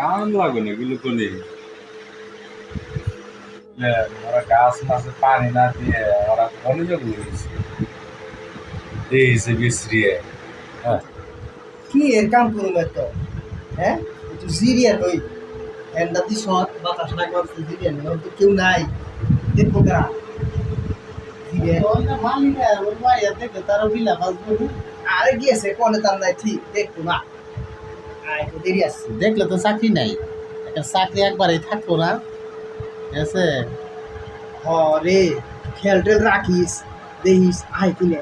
কাম লাগবে না এগুলো কোনে ওরা গাছ মাছে পানি না দিয়ে ওরা মনোযোগ দিয়েছে। দিয়েছে বিশ্রিয়ে হ্যাঁ। কি এর কাম করুম তো হ্যাঁ? একটু জিরিয়া লই এন্ডা দি সৎ বাতাস না করতে জিরিয়া নেই তো কেউ নাই। দেখব জিরিয়া। আরে গিয়েছে কোনে তার নাই ঠিক দেখব না। দেখলে তো চাকরি নাই। একটা চাকরি একবারই থাকব না। ঠিক আছে? হ রে খেল টেল রাখিস দেখিস আয় কিনে।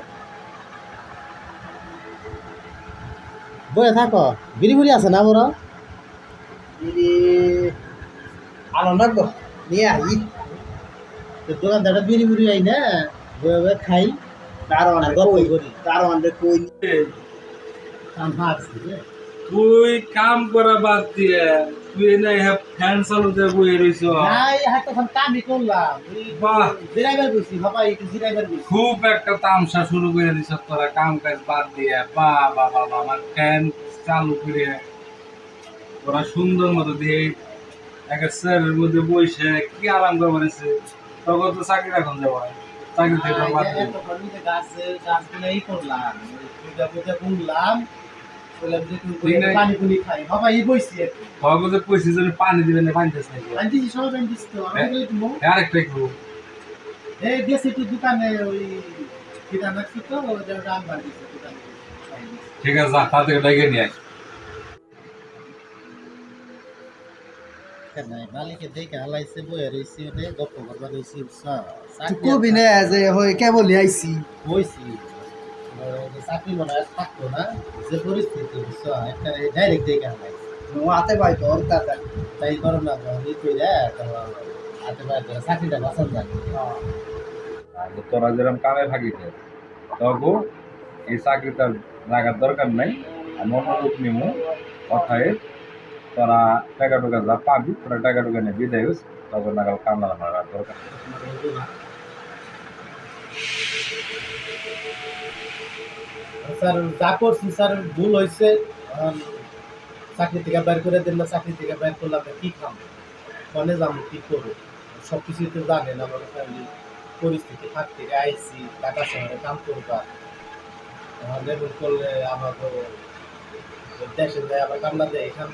বয়ে থাকো। বিড়ি বুড়ি আছে না বড়? দিদি আলো গো নিয়ে আই তো দোকানদারটা বিড়ি বুড়ি আই না? বয়ে বয়ে খাই। দারোয়ান আর রে গল্প কই? করি। দারোয়ান রে। কই। তুই কাম করা বাদ দিয়ে তুই এনে ফ্যান চালুতে বয়ে রইছ। হাত তখন কামই করলাম। বাহ। জিরাইবার বাবা একটু জিরাইবার গেছি খুব একটা তামসা শুরু করে দিছ তোরা কাম কাজ বাদ দিয়ে। বা বা বাবা আমার ফ্যান চালু করে। ওরা সুন্দর মতো দিয়ে একটা স্যারের মধ্যে বসে কি আরাম করে বলেছে তখন তো চাকরি এখন যাব চাকরি থেকে বাদ দিয়ে গাছে গাছগুলোই করলাম। পূজা পূজা করলাম। পানি পুনি খাই বাবা এই বইছি একটু ভগব যে পয়সা জন্য পানি দিবেন না পানি দিস নাকি আনছি সব আনছিস তো আমি হ্যাঁ? গেলে তুমি আরেকটা একটু এই গেছি একটু দোকানে ওই কিনা রাখছি তো যে দাম বাড়িয়েছে দোকানে ঠিক আছে যা তাতে ডেকে নিয়ে আয় কবি না যে হই কেবলই আইছি বইছি চাকরি মনে হয় থাকতো না যে পরিস্থিতি বুঝছ? একটা ডাইরেক্ট দেখে হালাইছে হাতে পাই তোর তাতে তাই করো না ই তোমার হাতে পায়ে ধরে চাকরিটা বাঁচান আর তোরা যেরকম কামে থাকিতে তবু এই চাকরিটা লাগার দরকার নাই। আমি অনুরোধ নিমু কথায় তোরা টাকা টুকা যা পাবি তোরা টাকা টুকা নিয়ে বিদায় হোস তখন নাগাল কাম লাগানোর দরকার। নেই। স্যার, যা করছি স্যার, ভুল হয়েছে। চাকরি থেকে বের করে দিন না, চাকরি থেকে বের করলাম কি খাম? কনে যাব কি করব? সব কিছুই তো জানেন আমার ফ্যামিলি পরিস্থিতি। থাক থেকে আইসি, ঢাকা শহরে কাম করবা। লেবুল করলে আমার তো দেশে যায়, আবার কামনা দেয়, এখান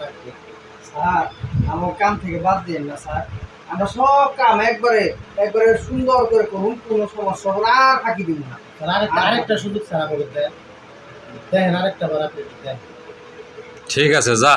স্যার, আমার কাম থেকে বাদ দিন না, স্যার। আমরা সব কাম একবারে একবারে সুন্দর করে করুন কোনো সমস্যা হলে আর ফাঁকি দিব না। আরেকটা সুযোগ ছাড়া করে দেন। দেখেন আরেকটা বার আপনি ঠিক আছে যা।